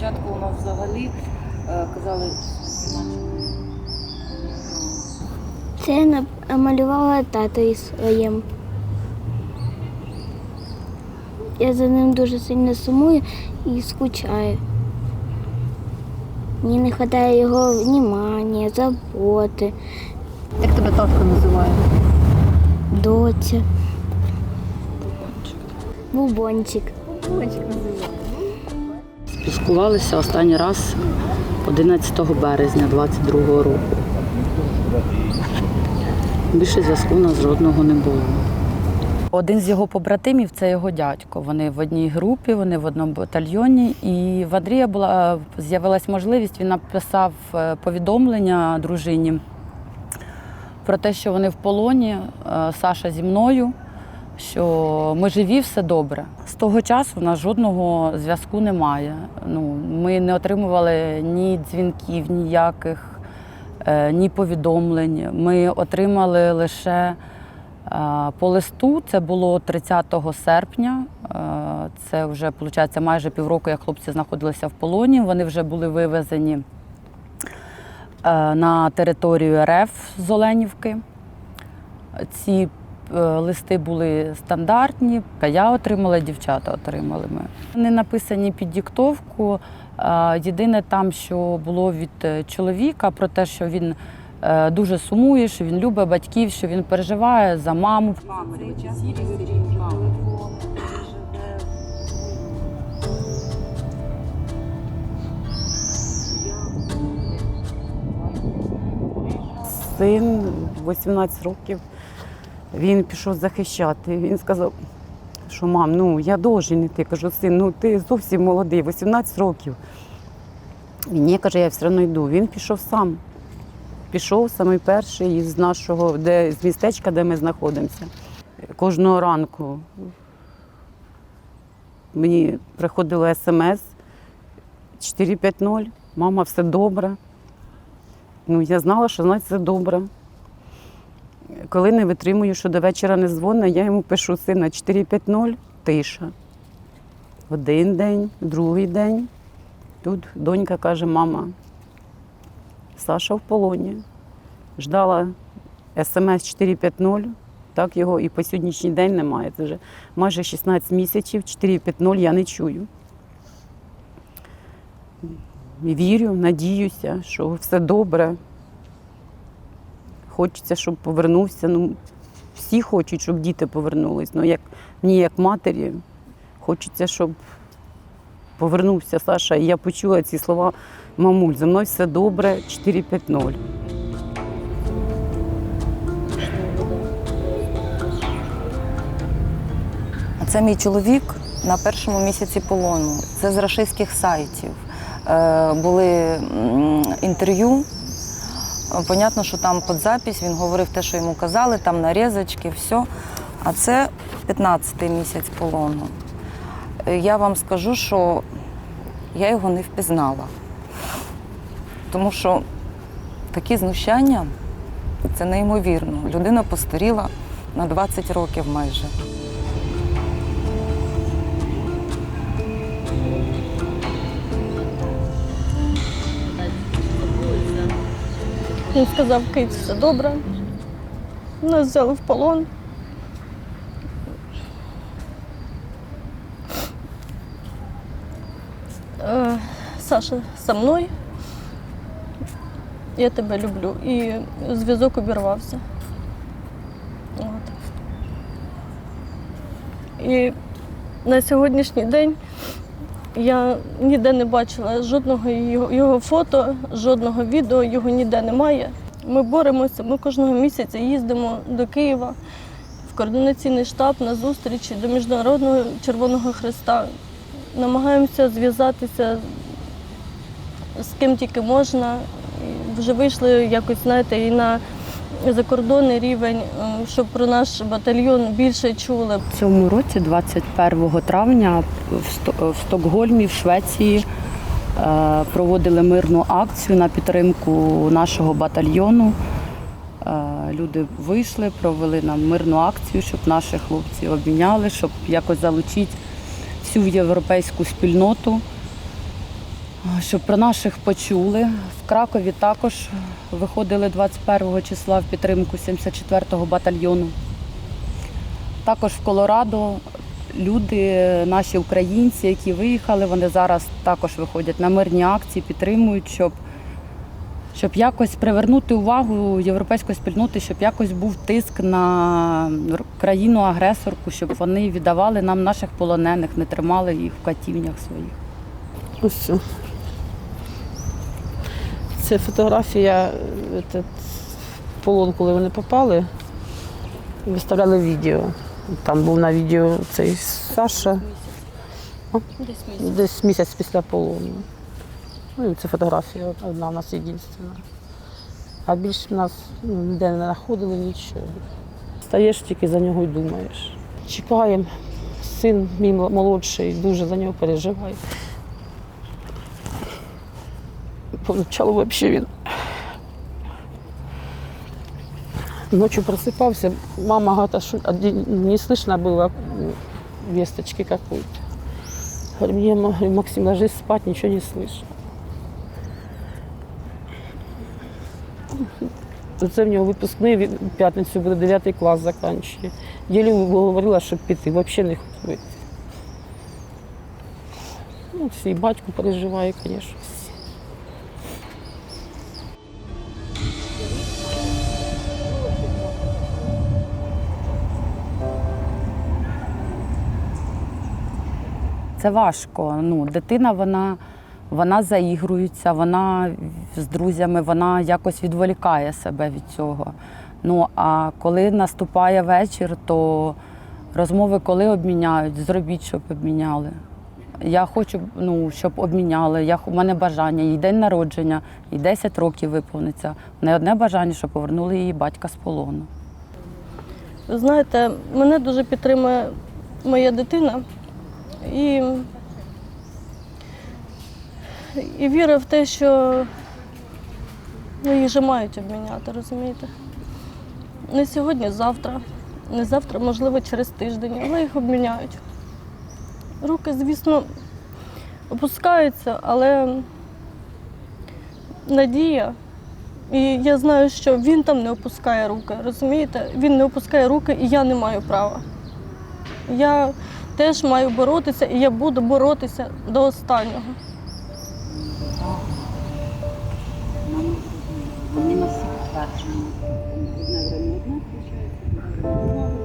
Спочатку у нас взагалі е, казали, Це намалювала татові своєму. Я за ним дуже сильно сумую і скучаю. Мені не вистачає його внимання, заботи, як тебе татко називає? доця. Бубончик. Спілкувалися останній раз 11 березня 22-го року. Більше зв'язку у нас жодного не було. Один з його побратимів це його дядько. Вони в одній групі, вони в одному батальйоні. І в Андрія була з'явилась можливість. Він написав е, повідомлення дружині про те, що вони в полоні. е, Саша зі мною, що ми живі, все добре. З того часу у нас жодного зв'язку немає. Ну, ми не отримували ні дзвінків, ніяких, е, ні повідомлень. Ми отримали лише е, по листу. Це було 30 серпня. Е, Це вже виходить майже півроку, як хлопці знаходилися в полоні. Вони вже були вивезені на територію РФ з Оленівки. Ці листи були стандартні, я отримала, дівчата отримали ми. Вони написані під диктовку. Е, Єдине там, що було від е, чоловіка, про те, що він е, дуже сумує, що він любить батьків, що він переживає за маму. Син 18 років, він пішов захищати. Він сказав, що мам, ну я должен іти. Кажу, син, ну ти зовсім молодий, 18 років. Ні, каже, я все одно йду. Він пішов сам. Пішов самий перший із нашого, де, з містечка, де ми знаходимося. Кожного ранку мені приходило смс 450, мама, все добре. Ну, я знала, що значить це добре. Коли не витримую, що до вечора не дзвонить, я йому пишу сина 450, тиша. Один день, другий день. Тут донька каже, мама, Саша в полоні. Ждала смс 450, так його і по сьогоднішній день немає. Це вже майже 16 місяців, 450 я не чую. Вірю, надіюся, що все добре. Хочеться, щоб повернувся. Ну, всі хочуть, щоб діти повернулись. Ну, як мені, як матері, хочеться, щоб повернувся Саша. І я почула ці слова мамуль, за мною все добре, 450. Це мій чоловік на першому місяці полону. Це з рашистських сайтів. Е, були інтерв'ю. Понятно, що там під запись він говорив те, що йому казали, там нарізочки, все. А це 15-й місяць полону. Е, Я вам скажу, що я його не впізнала. Тому що такі знущання це неймовірно. Людина постаріла на 20 років майже. Він сказав, кить, все добре. Нас взяли в полон. Е, Саша со мною. Я тебе люблю. І зв'язок обірвався. От. І на сьогоднішній день я ніде не бачила жодного його, його фото, жодного відео, його ніде немає. Ми боремося, ми кожного місяця їздимо до Києва в координаційний штаб на зустрічі до Міжнародного Червоного Христа. Намагаємося зв'язатися з ким тільки можна. Вже вийшли якось, знаєте, і на закордонний рівень, е, щоб про наш батальйон більше чули. В цьому році, 21 травня, в Стокгольмі, в Швеції, е, проводили мирну акцію на підтримку нашого батальйону. Е, Люди вийшли, провели нам мирну акцію, щоб наші хлопці обміняли, щоб якось залучити всю європейську спільноту щоб про наших почули. В Кракові також виходили 21 числа в підтримку 74-го батальйону. Також в Колорадо люди, наші українці, які виїхали, вони зараз також виходять на мирні акції, підтримують, щоб, щоб якось привернути увагу європейської спільноти, щоб якось був тиск на країну-агресорку, щоб вони віддавали нам наших полонених, не тримали їх в катівнях своїх. Ось це. Фотографія е, этот, в полон, коли вони попали, виставляли відео. Там був на відео цей Саша. Десь місяць після полону. Ну, і це фотографія одна у нас єдина. А більше в нас ніде не знаходили нічого. Стаєш тільки за нього й думаєш. Чекаємо. Син мій молодший дуже за нього переживає Поначалу взагалі він. Ночью просыпался, мама говорит, а что, а де- не слышно было м, весточки какой-то. Говорю, мне, ма- говорю, Максим, ложись спать, ничего не слышно. Це в нього випускний, він в п'ятницю буде 9 клас закінчує. Ділю говорила, щоб піти, взагалі не хотів йти. Ну, всі, і батько переживає, звісно. Це важко. Ну, дитина вона, вона заігрується, вона з друзями, вона якось відволікає себе від цього. Ну а коли наступає вечір, то розмови коли обміняють, зробіть, щоб обміняли. Я хочу, ну, щоб обміняли. Я, у мене бажання, їй день народження, їй 10 років виповниться. Не одне бажання, щоб повернули її батька з полону. Ви знаєте, мене дуже підтримує моя дитина і, і віра в те, що ну, їх же мають обміняти, розумієте? Не сьогодні, завтра. Не завтра, можливо, через тиждень, але їх обміняють. Руки, звісно, опускаються, але надія. І я знаю, що він там не опускає руки, розумієте? Він не опускає руки, і я не маю права. Я теж маю боротися, і я буду боротися до останнього. Вони на всі підтверджені. Одне время одне включається, друге время друге.